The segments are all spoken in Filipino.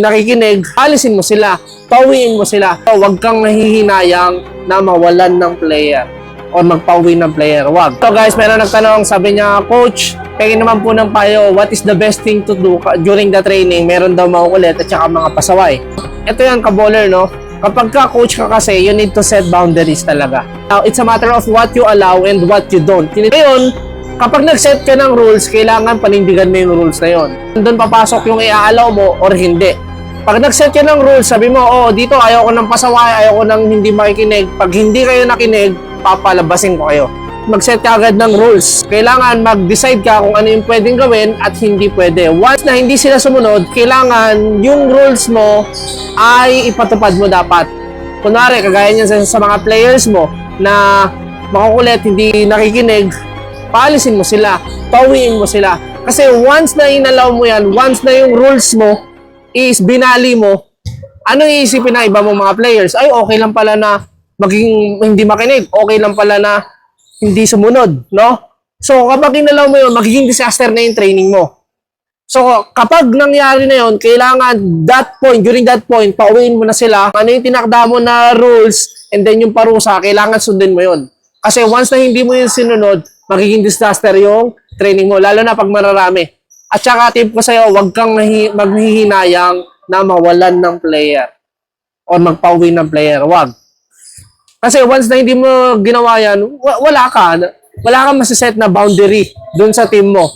nakikinig, alisin mo sila, pawiin mo sila. So, huwag kang nahihinayang na mawalan ng player o magpauwi ng player. Wag. So guys, meron nagtanong, sabi niya, Coach, peke naman po ng payo, what is the best thing to do during the training? Meron daw makukulit at saka mga pasaway. Ito yan, kaboler, no? Kapag ka coach ka kasi, you need to set boundaries talaga. Now, it's a matter of what you allow and what you don't. Ngayon, kapag nag-set ka ng rules, kailangan panindigan mo yung rules na yon. Doon papasok yung i-allow mo or hindi. Pag nag-set ka ng rules, sabi mo, oh, dito ayaw ko ng pasaway, ayaw ko ng hindi makikinig. Pag hindi kayo nakinig, papalabasin ko kayo. Mag-set ka agad ng rules. Kailangan mag-decide ka kung ano yung pwedeng gawin at hindi pwede. Once na hindi sila sumunod, kailangan yung rules mo ay ipatupad mo dapat. Kunwari, kagaya niyan sa, sa mga players mo na makukulit, hindi nakikinig, paalisin mo sila, pawiin mo sila. Kasi once na inalaw mo yan, once na yung rules mo is binali mo, ano iisipin na iba mong mga players? Ay, okay lang pala na maging hindi makinig. Okay lang pala na hindi sumunod, no? So, kapag inalaw mo yun, magiging disaster na yung training mo. So, kapag nangyari na yun, kailangan that point, during that point, pauwiin mo na sila. Ano yung tinakda mo na rules, and then yung parusa, kailangan sundin mo yun. Kasi once na hindi mo yun sinunod, magiging disaster yung training mo, lalo na pag mararami. At saka tip ko sa'yo, huwag kang maghihinayang na mawalan ng player o magpauwi ng player. Wag. Kasi once na hindi mo ginawa yan, wa- wala ka. Wala kang masiset na boundary dun sa team mo.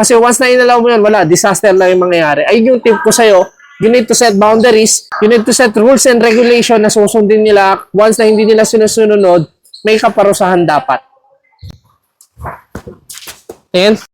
Kasi once na inalaw mo yan, wala, disaster lang yung mangyayari. Ayun yung tip ko sa'yo, you need to set boundaries, you need to set rules and regulation na susundin nila. Once na hindi nila sinusunod, may kaparusahan dapat. And.